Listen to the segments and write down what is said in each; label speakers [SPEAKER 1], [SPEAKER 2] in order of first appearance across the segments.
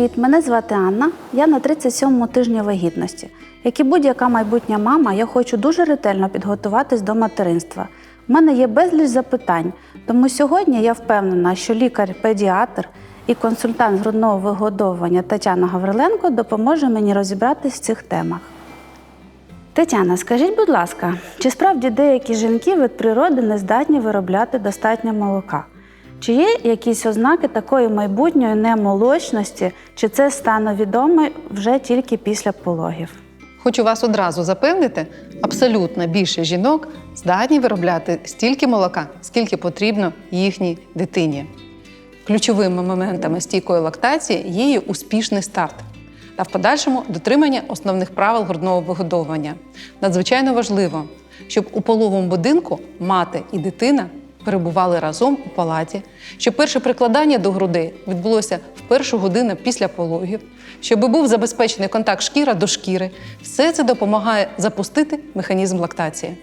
[SPEAKER 1] Привіт, мене звати Анна. Я на 37-му тижні вагітності. Як і будь-яка майбутня мама, я хочу дуже ретельно підготуватись до материнства. У мене є безліч запитань, тому сьогодні я впевнена, що лікар-педіатр і консультант з грудного вигодовування Тетяна Гавриленко допоможе мені розібратись в цих темах. Тетяна, скажіть, будь ласка, чи справді деякі жінки від природи не здатні виробляти достатньо молока? Чи є якісь ознаки такої майбутньої немолочності, чи це стане відомо вже тільки після пологів?
[SPEAKER 2] Хочу вас одразу запевнити, абсолютно більше жінок здатні виробляти стільки молока, скільки потрібно їхній дитині. Ключовими моментами стійкої лактації є її успішний старт та в подальшому дотримання основних правил грудного вигодовування. Надзвичайно важливо, щоб у пологовому будинку мати і дитина перебували разом у палаті, щоб перше прикладання до грудей відбулося в першу годину після пологів, щоб був забезпечений контакт шкіра до шкіри. Все це допомагає запустити механізм лактації.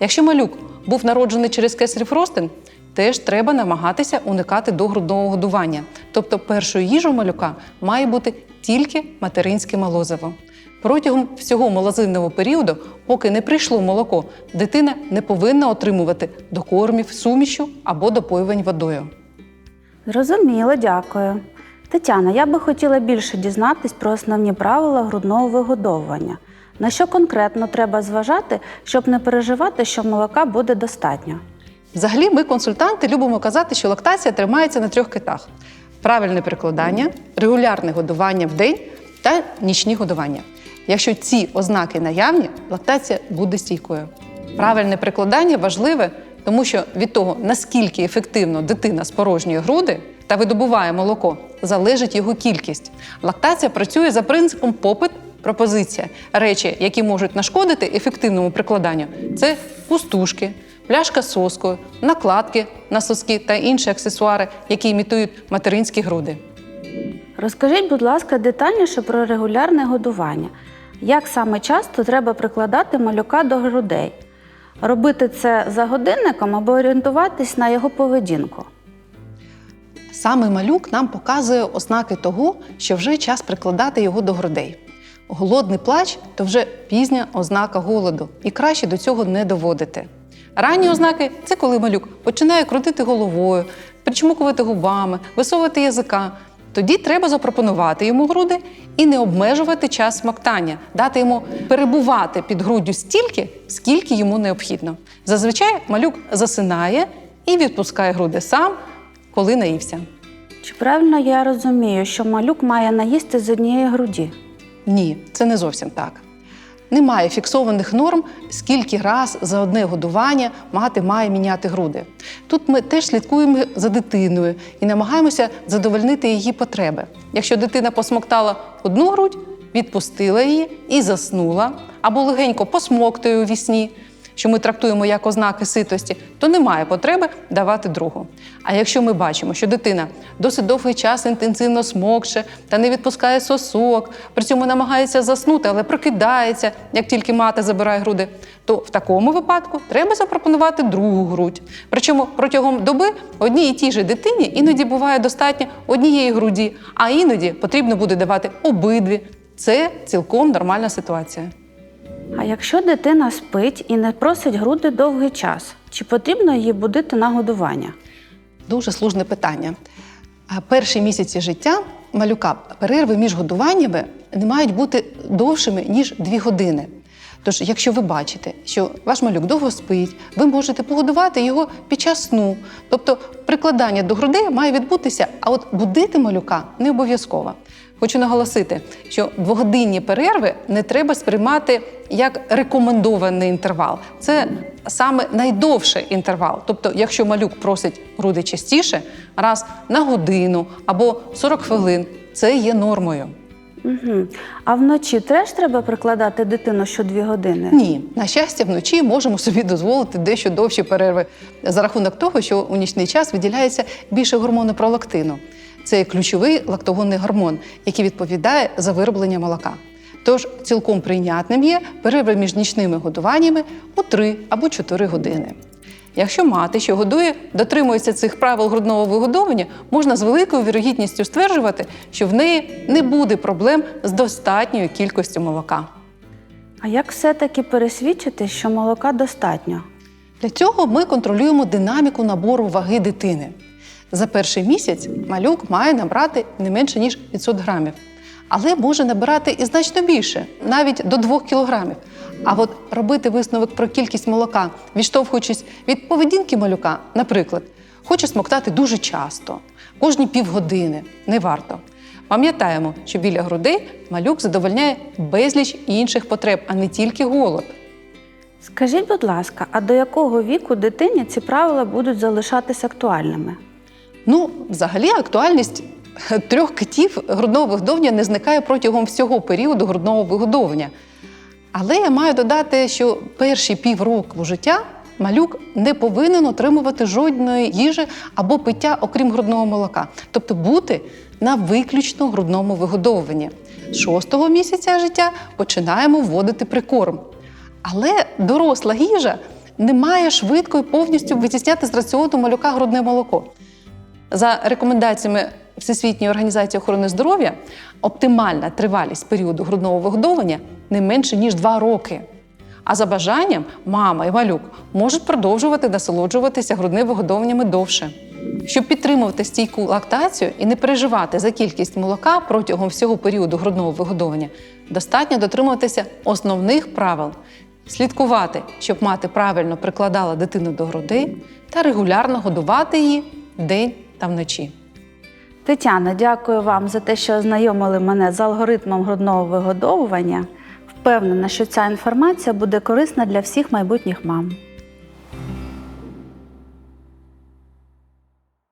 [SPEAKER 2] Якщо малюк був народжений через кесарів ростин, теж треба намагатися уникати до грудного годування. Тобто першою їжею малюка має бути тільки материнське молозиво. Протягом всього молозивного періоду, поки не прийшло молоко, дитина не повинна отримувати докормів сумішю або допоювань водою.
[SPEAKER 1] Зрозуміло, дякую. Тетяна, я би хотіла більше дізнатись про основні правила грудного вигодовування. На що конкретно треба зважати, щоб не переживати, що молока буде достатньо?
[SPEAKER 2] Взагалі, ми, консультанти, любимо казати, що лактація тримається на трьох китах: правильне перекладання, регулярне годування в день та нічні годування. Якщо ці ознаки наявні, лактація буде стійкою. Правильне перекладання важливе, тому що від того, наскільки ефективно дитина спорожнює груди та видобуває молоко, залежить його кількість. Лактація працює за принципом попит. Пропозиція речі, які можуть нашкодити ефективному прикладанню, це пустушки, пляшка соскою, накладки на соски та інші аксесуари, які імітують материнські груди.
[SPEAKER 1] Розкажіть, будь ласка, детальніше про регулярне годування. Як саме часто треба прикладати малюка до грудей? Робити це за годинником або орієнтуватись на його поведінку?
[SPEAKER 2] Саме малюк нам показує ознаки того, що вже час прикладати його до грудей. Голодний плач то вже пізня ознака голоду, і краще до цього не доводити. Ранні ознаки це коли малюк починає крутити головою, причмукувати губами, висовувати язика. Тоді треба запропонувати йому груди і не обмежувати час смоктання, дати йому перебувати під груддю стільки, скільки йому необхідно. Зазвичай малюк засинає і відпускає груди сам, коли наївся.
[SPEAKER 1] Чи правильно я розумію, що малюк має наїсти з однієї груді?
[SPEAKER 2] Ні, це не зовсім так. Немає фіксованих норм, скільки раз за одне годування мати має міняти груди. Тут ми теж слідкуємо за дитиною і намагаємося задовольнити її потреби. Якщо дитина посмоктала одну грудь, відпустила її і заснула, або легенько посмоктує у вісні, що ми трактуємо як ознаки ситості, то немає потреби давати другу. А якщо ми бачимо, що дитина досить довгий час інтенсивно смокче та не відпускає сосок, при цьому намагається заснути, але прокидається, як тільки мати забирає груди, то в такому випадку треба запропонувати другу грудь. Причому протягом доби одній і тій же дитині іноді буває достатньо однієї груді, а іноді потрібно буде давати обидві. Це цілком нормальна ситуація.
[SPEAKER 1] А якщо дитина спить і не просить груди довгий час, чи потрібно її будити на годування?
[SPEAKER 2] Дуже слушне питання. Перші місяці життя малюка перерви між годуваннями не мають бути довшими, ніж 2 години. Тож, якщо ви бачите, що ваш малюк довго спить, ви можете погодувати його під час сну. Тобто прикладання до грудей має відбутися, а от будити малюка не обов'язково. Хочу наголосити, що двогодинні перерви не треба сприймати як рекомендований інтервал. Це саме найдовший інтервал. Тобто, якщо малюк просить груди частіше, раз на годину або 40 хвилин, це є нормою.
[SPEAKER 1] Угу. А вночі теж треба прикладати дитину щодві години?
[SPEAKER 2] Ні, на щастя, вночі можемо собі дозволити дещо довші перерви за рахунок того, що у нічний час виділяється більше гормону пролактину. Це ключовий лактогонний гормон, який відповідає за вироблення молока. Тож цілком прийнятним є перерви між нічними годуваннями у 3 або 4 години. Якщо мати, що годує, дотримується цих правил грудного вигодовування, можна з великою вірогідністю стверджувати, що в неї не буде проблем з достатньою кількістю молока.
[SPEAKER 1] А як все-таки пересвідчити, що молока достатньо?
[SPEAKER 2] Для цього ми контролюємо динаміку набору ваги дитини. За перший місяць малюк має набрати не менше ніж 500 грамів, але може набирати і значно більше, навіть до 2 кілограмів. А от робити висновок про кількість молока, відштовхуючись від поведінки малюка, наприклад, хоче смоктати дуже часто, кожні півгодини, не варто. Пам'ятаємо, що біля грудей малюк задовольняє безліч інших потреб, а не тільки голод.
[SPEAKER 1] Скажіть, будь ласка, а до якого віку дитині ці правила будуть залишатися актуальними?
[SPEAKER 2] Ну, взагалі, актуальність трьох китів грудного вигодовування не зникає протягом всього періоду грудного вигодовування. Але я маю додати, що перші півроку життя малюк не повинен отримувати жодної їжі або пиття, окрім грудного молока, тобто бути на виключно грудному вигодовуванні. Шостого місяця життя починаємо вводити прикорм. Але доросла їжа не має швидко і повністю витісняти з раціону малюка грудне молоко. За рекомендаціями Всесвітньої організації охорони здоров'я, оптимальна тривалість періоду грудного вигодовування не менше ніж 2 роки. А за бажанням мама і малюк можуть продовжувати насолоджуватися грудним вигодовуваннями довше. Щоб підтримувати стійку лактацію і не переживати за кількість молока протягом всього періоду грудного вигодовування, достатньо дотримуватися основних правил, слідкувати, щоб мати правильно прикладала дитину до грудей та регулярно годувати її вдень та вночі.
[SPEAKER 1] Тетяна, дякую вам за те, що ознайомили мене з алгоритмом грудного вигодовування. Впевнена, що ця інформація буде корисна для всіх майбутніх мам.